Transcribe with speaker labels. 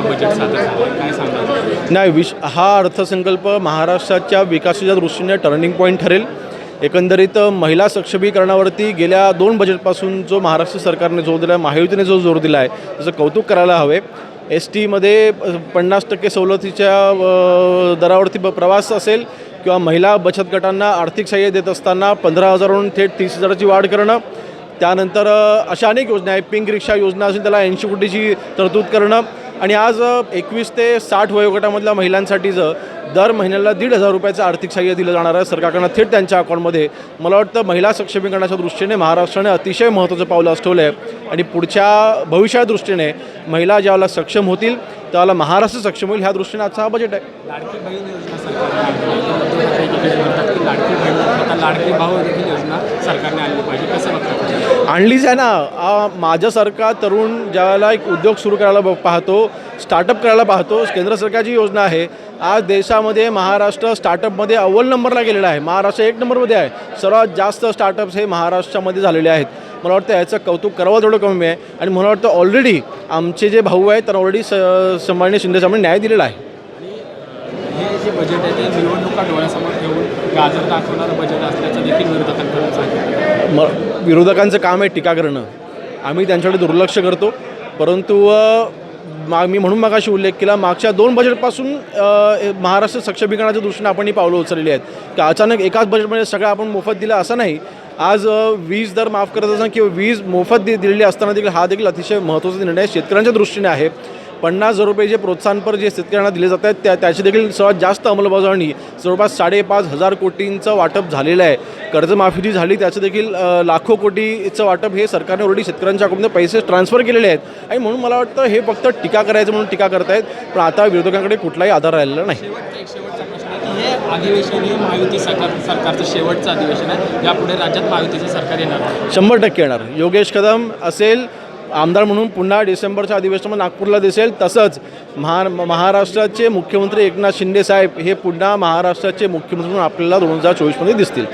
Speaker 1: Budget सादर झालं. काय
Speaker 2: नाही विश हा अर्थसंकल्प महाराष्ट्राच्या विकासाच्या दृष्टीने टर्निंग पॉईंट ठरेल. एकंदरीत महिला सक्षमीकरणावरती गेल्या दोन बजेटपासून जो महाराष्ट्र सरकारने जोर दिला आहे महायुतीने जो जोर दिला आहे त्याचं कौतुक करायला हवे. एस टीमध्ये पन्नास टक्के सवलतीच्या दरावरती ब- प्रवास असेल किंवा महिला बचत गटांना आर्थिक सहाय्य देत असताना पंधरा हजारहून थेट तीस हजाराची वाढ करणं. त्यानंतर अशा अनेक योजना आहेत. पिंक रिक्षा योजना असेल त्याला ऐंशी कोटीची तरतूद करणं. आणि आज एकवीस ते साठ वयोगटामधल्या महिलांसाठीचं दर महिन्याला दीड हजार रुपयाचं आर्थिक सहाय्य दिलं जाणार आहे सरकारकडनं थेट त्यांच्या अकाउंटमध्ये. मला वाटतं महिला सक्षमीकरणाच्या दृष्टीने महाराष्ट्राने अतिशय महत्त्वाचं पाऊल असठवलं आहे आणि पुढच्या भविष्या दृष्टीने महिला ज्यावेळेला सक्षम होतील त्याला महाराष्ट्र सक्षम होईल ह्या दृष्टीने आजचा हा बजेट आहे. आणलीच आहे ना. माझ्यासारखा तरुण ज्यावेळेला एक उद्योग सुरू करायला ब- पाहतो स्टार्टअप करायला पाहतो केंद्र सरकारची योजना आहे. आज देशामध्ये महाराष्ट्र स्टार्टअपमध्ये अव्वल नंबरला गेलेला आहे. महाराष्ट्र एक नंबरमध्ये आहे. सर्वात जास्त स्टार्टअप्स हे महाराष्ट्रामध्ये झालेले आहेत. मला वाटतं याचं कौतुक करावं थोडं कमी आहे. आणि मला वाटतं ऑलरेडी आमचे जे भाऊ आहेत त्यांना ऑलरेडी स संभाजी शिंदे साहेबांनी न्याय दिलेला आहे.
Speaker 1: हे जे बजेट आहे ते निवडणुका डोळ्यासमोर ठेवून गाजर दाखवणारं बजेट असल्याचं देखील विरोधकांकडून सांगितलं.
Speaker 2: म विरोधकांचं काम आहे टीका करणं. आम्ही त्यांच्याकडे दुर्लक्ष करतो. परंतु मा मी म्हणून मागाशी उल्लेख केला मागच्या दोन बजेटपासून महाराष्ट्र सक्षमीकरणाच्या दृष्टीने आपण ही पावलं उचललेली आहेत. की अचानक एकाच बजेटमध्ये सगळं आपण मोफत दिलं असं नाही. आज वीज दर माफ करत असताना किंवा वीज मोफत दि दिलेली असताना देखील हा देखील अतिशय महत्त्वाचा निर्णय शेतकऱ्यांच्या दृष्टीने आहे. पन्नास हजार रुपये जे प्रोत्साहनपर जे शेतकऱ्यांना दिले जात आहेत त्या त्याची देखील सर्वात जास्त अंमलबजावणी जवळपास साडेपाच हजार कोटींचं वाटप झालेलं आहे. कर्जमाफी जी झाली त्याचं देखील लाखो कोटीचं वाटप हे सरकारने ऑलरेडी शेतकऱ्यांच्या अकाउंटमध्ये पैसे ट्रान्सफर केलेले आहेत. आणि म्हणून मला वाटतं हे फक्त टीका करायचं म्हणून टीका करतायत पण आता विरोधकांकडे कुठलाही आधार राहिलेला नाही.
Speaker 1: हे अधिवेशन हे महायुती सरकार सरकारचं शेवटचं अधिवेशन आहे. यापुढे राज्यात महायुतीचं सरकार येणार
Speaker 2: शंभर टक्के येणार. योगेश कदम असेल आमदार म्हणून पुन्हा डिसेंबरच्या अधिवेशनामध्ये नागपूरला दिसेल. तसंच महा महाराष्ट्राचे मुख्यमंत्री एकनाथ शिंदे साहेब हे पुन्हा महाराष्ट्राचे मुख्यमंत्री म्हणून आपल्याला दोन हजार चोवीसमध्ये दिसतील.